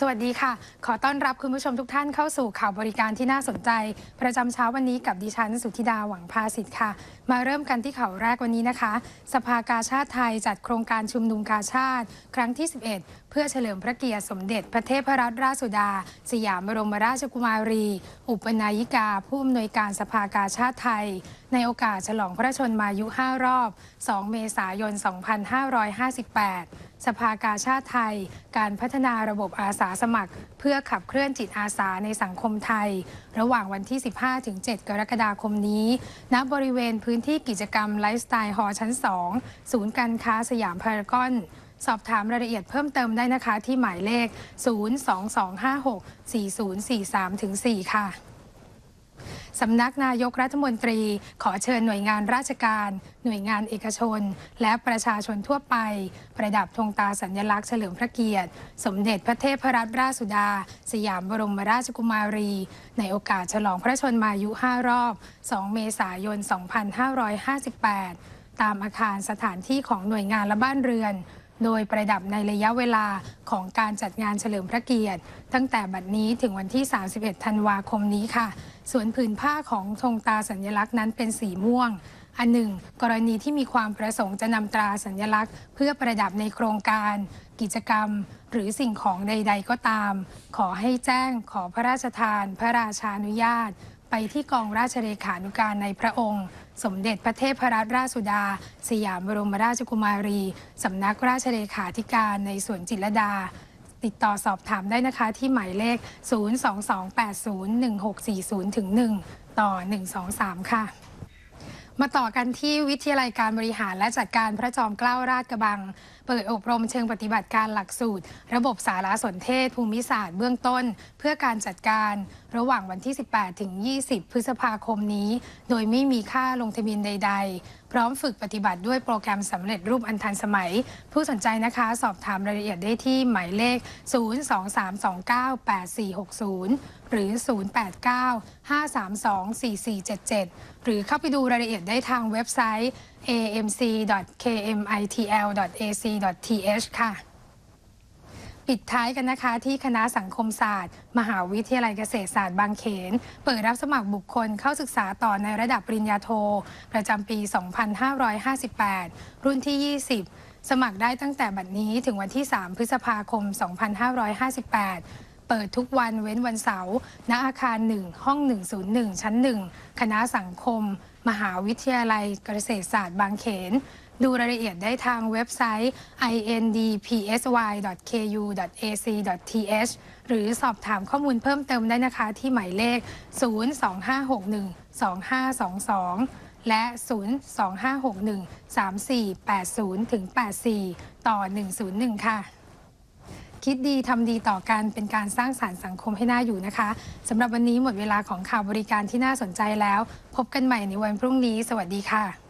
สวัสดีค่ะ ขอต้อนรับคุณผู้ชมทุกท่านเข้าสู่ข่าวบริการที่น่าสนใจ ประจำเช้าวันนี้กับดิฉันสุธิดาหวังภาสิทธิ์ค่ะ มาเริ่มกันที่ข่าวแรกวันนี้นะคะ สภากาชาติไทยจัดโครงการชุมนุมกาชาติ ครั้งที่ 11 เพื่อเฉลิมพระเกียรติสมเด็จพระเทพรัตนราชสุดา สยามบรมราชกุมารี อุปนายิกา ผู้อำนวยการสภากาชาติไทย ในโอกาสฉลองพระชนมายุ 5 รอบ 2 เมษายน 2558 สภากาชาติไทย การพัฒนาระบบอาสาสมัคร เพื่อขับเคลื่อนจิตอาสาในสังคมไทย ระหว่างวันที่ 15-7 กรกฎาคมนี้ ณ บริเวณพื้นที่กิจกรรมไลฟ์สไตล์ฮอชั้น 2 ศูนย์การค้าสยามพารากอนสอบถามรายละเอียดเพิ่มเติมได้นะคะที่หมายเลข 022564043-4 ค่ะ สำนักนายกรัฐมนตรี ขอเชิญหน่วยงานราชการ หน่วยงานเอกชน และประชาชนทั่วไป ประดับธงตาสัญลักษณ์เฉลิมพระเกียรติ สมเด็จพระเทพรัตนราชสุดา สยามบรมราชกุมารี ในโอกาสฉลองพระชนมายุ 5 รอบ 2 เมษายน 2558 ตามอาคารสถานที่ของหน่วยงานและบ้านเรือน โดยประดับในระยะเวลาของการจัดงานเฉลิมพระเกียรติ ตั้งแต่บัดนี้ถึงวันที่ 31 ธันวาคมนี้ค่ะ ส่วนผืนผ้าของธงตาสัญลักษณ์นั้นเป็นสีม่วง อันหนึ่ง กรณีที่มีความประสงค์จะนำตราสัญลักษณ์ เพื่อประดับในโครงการ กิจกรรม หรือสิ่งของใด ๆ ก็ตาม ขอให้แจ้งขอพระราชทาน พระราชานุญาต ไปที่กองราชเลขานุการในพระองค์ สมเด็จพระเทพรัตนราชสุดา สยามบรมราชกุมารี สำนักราชเลขาธิการในสวนจิตรดา ติดต่อสอบถามได้นะคะที่หมายเลข 022801640ถึง1ต่อ 123 ค่ะมาต่อกันที่วิทยาลัยการบริหารและจัดการพระจอมเกล้าราชกระบัง เปิดอบรมเชิงปฏิบัติการหลักสูตร ระบบสารสนเทศภูมิศาสตร์เบื้องต้น เพื่อการจัดการ ระหว่างวันที่ 18 ถึง 20 พฤษภาคมนี้ โดยไม่มีค่าลงทะเบียนใด ๆ พร้อมฝึกปฏิบัติด้วยโปรแกรมสำเร็จรูปอันทันสมัย ผู้สนใจนะคะสอบถามรายละเอียดได้ที่หมายเลข 023298460 หรือ 089-532-4477 หรือเข้าไปดูรายละเอียดได้ทางเว็บไซต์ amc.kmitl.ac.th ค่ะ ปิดท้ายกันนะคะที่คณะสังคมศาสตร์ มหาวิทยาลัยเกษตรศาสตร์บางเขน เปิดรับสมัครบุคคลเข้าศึกษาต่อในระดับปริญญาโท ประจำปี 2558 รุ่นที่ 20 สมัครได้ตั้งแต่บัดนี้ถึงวันที่ 3 พฤษภาคม 2558 เปิดทุกวันเว้นวันเสาร์ณอาคาร1ห้อง 101 ชั้น 1 คณะสังคม มหาวิทยาลัยเกษตรศาสตร์บางเขน ดูรายละเอียดได้ทางเว็บไซต์ indpsy.ku.ac.th หรือสอบถามข้อมูลเพิ่มเติมได้นะคะที่หมายเลข 025612522และ 025613480ถึง84 ต่อ 101 ค่ะ คิดดีทำดีต่อกันเป็นการสร้างสารรค์สังคมให้น่าอยู่นะคะสำหรับวันนี้หมดเวลาของข่าวบริการที่น่าสนใจแล้ว พบกันใหม่ในวันพรุ่งนี้ สวัสดีค่ะ